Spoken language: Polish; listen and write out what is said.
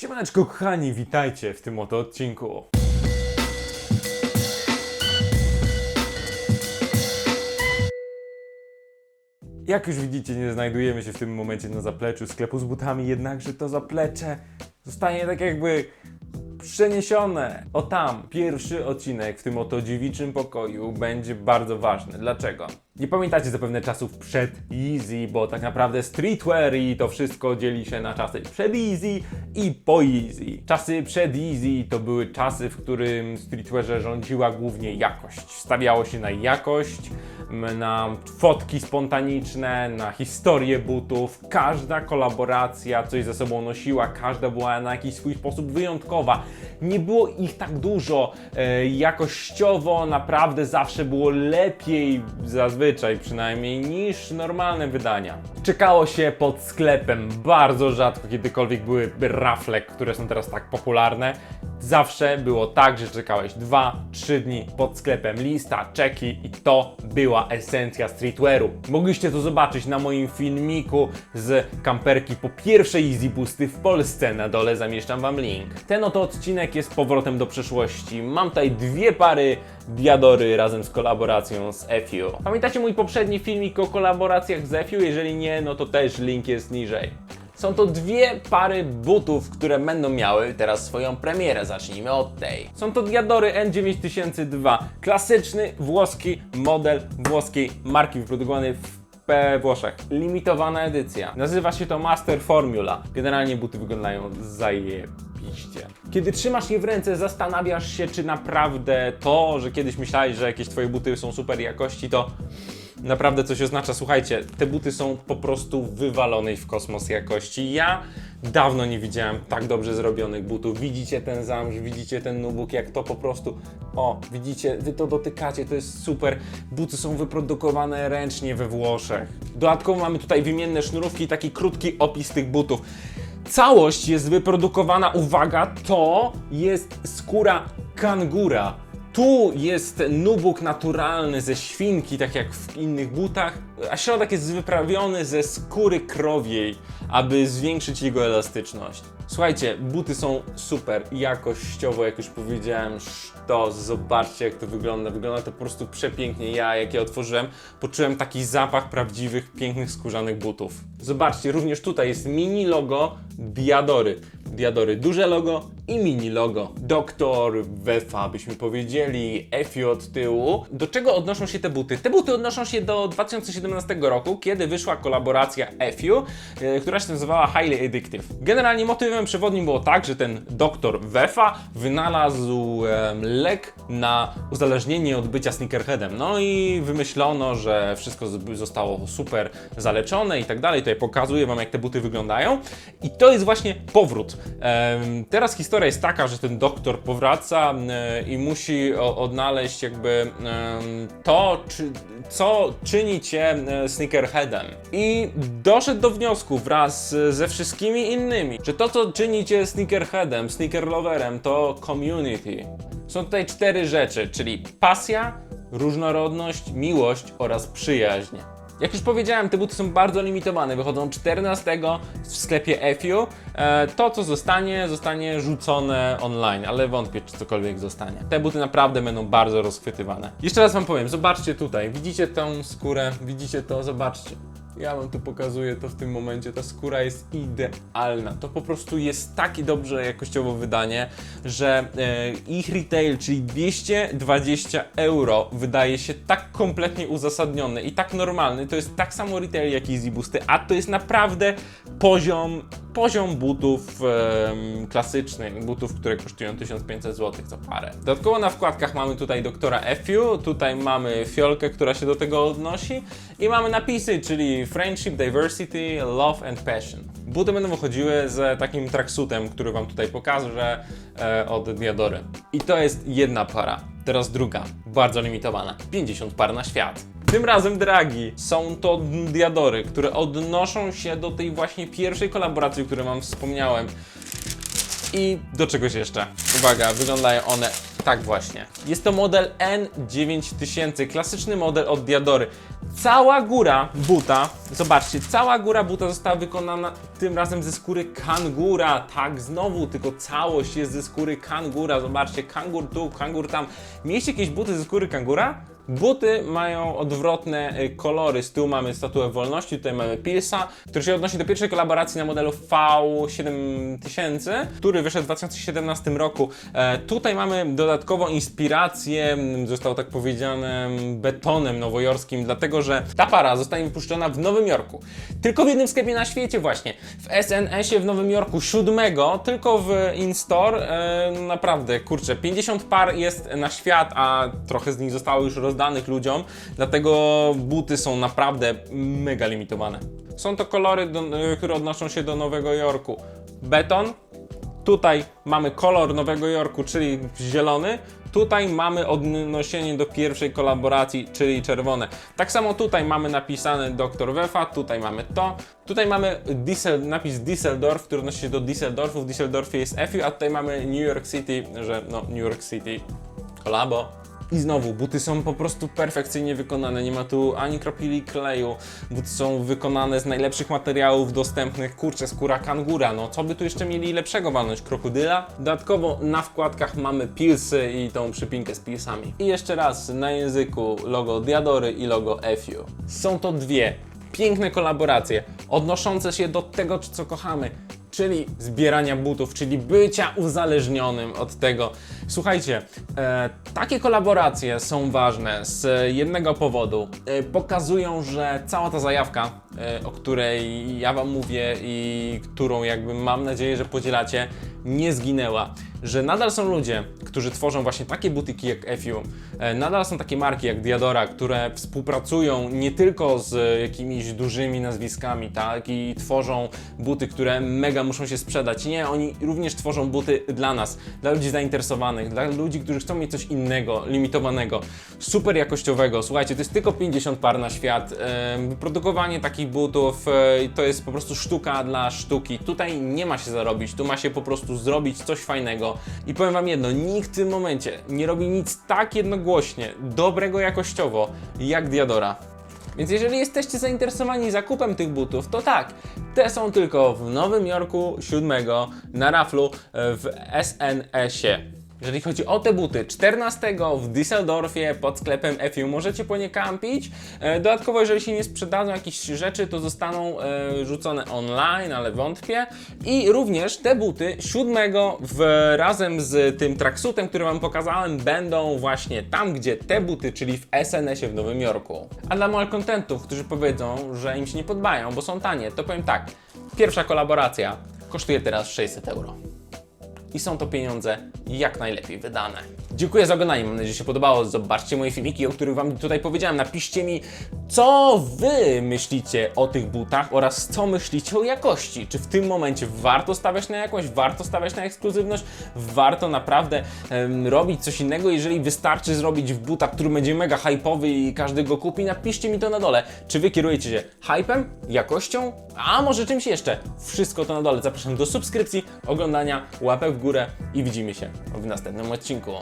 Siemaneczko kochani, witajcie w tym oto odcinku. Jak już widzicie, nie znajdujemy się w tym momencie na zapleczu sklepu z butami, jednakże to zaplecze zostanie tak jakby przeniesione. O tam, pierwszy odcinek w tym oto dziewiczym pokoju będzie bardzo ważny. Dlaczego? Nie pamiętacie zapewne czasów przed Easy, bo tak naprawdę streetwear i to wszystko dzieli się na czasy przed Easy i po Easy. Czasy przed Easy to były czasy, w którym streetwearze rządziła głównie jakość. Stawiało się na jakość, na fotki spontaniczne, na historię butów. Każda kolaboracja coś ze sobą nosiła, każda była na jakiś swój sposób wyjątkowa. Nie było ich tak dużo. E, jakościowo naprawdę zawsze było lepiej, zazwyczaj przynajmniej, niż normalne wydania. Czekało się pod sklepem. Bardzo rzadko kiedykolwiek były rafle, które są teraz tak popularne. Zawsze było tak, że czekałeś 2-3 dni pod sklepem, lista, czeki i to była esencja streetwearu. Mogliście to zobaczyć na moim filmiku z kamperki po pierwszej Easy Boosty w Polsce. Na dole zamieszczam Wam link. Ten oto odcinek jest powrotem do przeszłości. Mam tutaj dwie pary Diadory razem z kolaboracją z FU. Pamiętacie mój poprzedni filmik o kolaboracjach z FU? Jeżeli nie, no to też link jest niżej. Są to dwie pary butów, które będą miały teraz swoją premierę. Zacznijmy od tej. Są to Diadory N9002. Klasyczny włoski model włoskiej marki wyprodukowany w Włoszech. Limitowana edycja. Nazywa się to Master Formula. Generalnie buty wyglądają zajebiście. Kiedy trzymasz je w ręce, zastanawiasz się, czy naprawdę to, że kiedyś myślałeś, że jakieś twoje buty są super jakości, to naprawdę coś oznacza. Słuchajcie, te buty są po prostu wywalonej w kosmos jakości. Ja dawno nie widziałem tak dobrze zrobionych butów. Widzicie ten zamrz, widzicie ten nubuk, jak to po prostu. O, widzicie, wy to dotykacie, to jest super. Buty są wyprodukowane ręcznie we Włoszech. Dodatkowo mamy tutaj wymienne sznurówki i taki krótki opis tych butów. Całość jest wyprodukowana, uwaga, to jest skóra kangura. Tu jest nubuk naturalny ze świnki, tak jak w innych butach, a środek jest wyprawiony ze skóry krowiej, aby zwiększyć jego elastyczność. Słuchajcie, buty są super jakościowo, jak już powiedziałem, sztos, zobaczcie jak to wygląda, wygląda to po prostu przepięknie. Ja, jak je otworzyłem, poczułem taki zapach prawdziwych, pięknych, skórzanych butów. Zobaczcie, również tutaj jest mini logo Diadory. Diadory duże logo i mini logo. Doktor Wefa, byśmy powiedzieli, FU od tyłu. Do czego odnoszą się te buty? Te buty odnoszą się do 2017 roku, kiedy wyszła kolaboracja FU, e, która się nazywała Highly Addictive. Generalnie motywem przewodnim było tak, że ten doktor Wefa wynalazł lek na uzależnienie od bycia sneakerheadem. No i wymyślono, że wszystko zostało super zaleczone i tak dalej. Tutaj pokazuję Wam, jak te buty wyglądają. I to jest właśnie powrót. Teraz historia jest taka, że ten doktor powraca i musi odnaleźć jakby to, czy, co czyni cię sneakerheadem. I doszedł do wniosku wraz ze wszystkimi innymi, że to, co czyni cię sneakerheadem, sneakerloverem, to community. Są tutaj cztery rzeczy, czyli pasja, różnorodność, miłość oraz przyjaźń. Jak już powiedziałem, te buty są bardzo limitowane. Wychodzą 14 w sklepie FU. E, to, co zostanie, zostanie rzucone online, ale wątpię, czy cokolwiek zostanie. Te buty naprawdę będą bardzo rozchwytywane. Jeszcze raz Wam powiem, zobaczcie tutaj. Widzicie tą skórę, widzicie to, zobaczcie. Ja wam tu pokazuję to w tym momencie. Ta skóra jest idealna. To po prostu jest takie dobrze jakościowo wydanie, że e, ich retail, czyli 220 euro, wydaje się tak kompletnie uzasadniony i tak normalny. To jest tak samo retail jak Easy Boosty, a to jest naprawdę poziom poziom butów em, klasycznych, butów, które kosztują 1500 zł za parę. Dodatkowo na wkładkach mamy tutaj doktora FU, tutaj mamy fiolkę, która się do tego odnosi i mamy napisy, czyli Friendship, Diversity, Love and Passion. Buty będą wychodziły z takim tracksuitem, który wam tutaj pokażę e, od Diadory. I to jest jedna para. Teraz druga, bardzo limitowana. 50 par na świat. Tym razem, dragi, są to diadory, które odnoszą się do tej właśnie pierwszej kolaboracji, o której wam wspomniałem. I do czegoś jeszcze. Uwaga, wyglądają one Tak właśnie. Jest to model N9000, klasyczny model od Diadory. Cała góra buta, zobaczcie, cała góra buta została wykonana tym razem ze skóry kangura. Tak, znowu, tylko całość jest ze skóry kangura. Zobaczcie, kangur tu, kangur tam. Mieliście jakieś buty ze skóry kangura? Buty mają odwrotne y, kolory. Z tyłu mamy statuę wolności, tutaj mamy Pilsa, który się odnosi do pierwszej kolaboracji na modelu V7000, który wyszedł w 2017 roku. E, tutaj mamy dodatkową inspirację, m, zostało tak powiedziane, m, betonem nowojorskim, dlatego że ta para zostanie wypuszczona w Nowym Jorku. Tylko w jednym sklepie na świecie właśnie. W SNS-ie w Nowym Jorku, siódmego, tylko w InStore. E, naprawdę, kurczę, 50 par jest na świat, a trochę z nich zostało już rozdanych ludziom, dlatego buty są naprawdę mega limitowane. Są to kolory, do, które odnoszą się do Nowego Jorku. Beton, Tutaj mamy kolor Nowego Jorku, czyli zielony. Tutaj mamy odniesienie do pierwszej kolaboracji, czyli czerwone. Tak samo tutaj mamy napisane Dr. Wefa, tutaj mamy to. Tutaj mamy Diesel, napis Düsseldorf, który odnosi się do Düsseldorfu. W Düsseldorfie jest FU, a tutaj mamy New York City, że no New York City kolabo. I znowu, buty są po prostu perfekcyjnie wykonane, nie ma tu ani kropili kleju, buty są wykonane z najlepszych materiałów dostępnych, kurczę, skóra kangura, no co by tu jeszcze mieli lepszego walnąć, krokodyla? Dodatkowo na wkładkach mamy pilsy i tą przypinkę z pilsami. I jeszcze raz, na języku logo Diadory i logo FU. Są to dwie piękne kolaboracje, odnoszące się do tego, co kochamy, czyli zbierania butów, czyli bycia uzależnionym od tego. Słuchajcie, e, takie kolaboracje są ważne z jednego powodu. E, pokazują, że cała ta zajawka, o której ja Wam mówię i którą jakby mam nadzieję, że podzielacie, nie zginęła. Że nadal są ludzie, którzy tworzą właśnie takie butyki jak FU, e, nadal są takie marki jak Diadora, które współpracują nie tylko z jakimiś dużymi nazwiskami, tak, i tworzą buty, które mega muszą się sprzedać. Nie, oni również tworzą buty dla nas, dla ludzi zainteresowanych, dla ludzi, którzy chcą mieć coś innego, limitowanego, super jakościowego. Słuchajcie, to jest tylko 50 par na świat. E, Wyprodukowanie takich butów e, to jest po prostu sztuka dla sztuki. Tutaj nie ma się zarobić, tu ma się po prostu zrobić coś fajnego. I powiem Wam jedno, nikt w tym momencie nie robi nic tak jednogłośnie, dobrego jakościowo, jak Diadora. Więc jeżeli jesteście zainteresowani zakupem tych butów, to tak, te są tylko w Nowym Jorku 7 na raflu e, w SNS-ie. Jeżeli chodzi o te buty, 14 w Düsseldorfie pod sklepem FU możecie po nie kampić. E, Dodatkowo, jeżeli się nie sprzedadzą jakieś rzeczy, to zostaną e, rzucone online, ale wątpię. I również te buty 7 w, razem z tym tracksuitem, który Wam pokazałem, będą właśnie tam, gdzie te buty, czyli w SNS-ie w Nowym Jorku. A dla malcontentów, którzy powiedzą, że im się nie podobają, bo są tanie, to powiem tak. Pierwsza kolaboracja kosztuje teraz 600 euro i są to pieniądze jak najlepiej wydane. Dziękuję za oglądanie, mam nadzieję, że się podobało. Zobaczcie moje filmiki, o których Wam tutaj powiedziałem. Napiszcie mi, co Wy myślicie o tych butach oraz co myślicie o jakości. Czy w tym momencie warto stawiać na jakość, warto stawiać na ekskluzywność, warto naprawdę robić coś innego, jeżeli wystarczy zrobić w butach, który będzie mega hype'owy i każdy go kupi. Napiszcie mi to na dole. Czy Wy kierujecie się hypem, jakością, a może czymś jeszcze? Wszystko to na dole. Zapraszam do subskrypcji, oglądania, łapek w górę i widzimy się w następnym odcinku.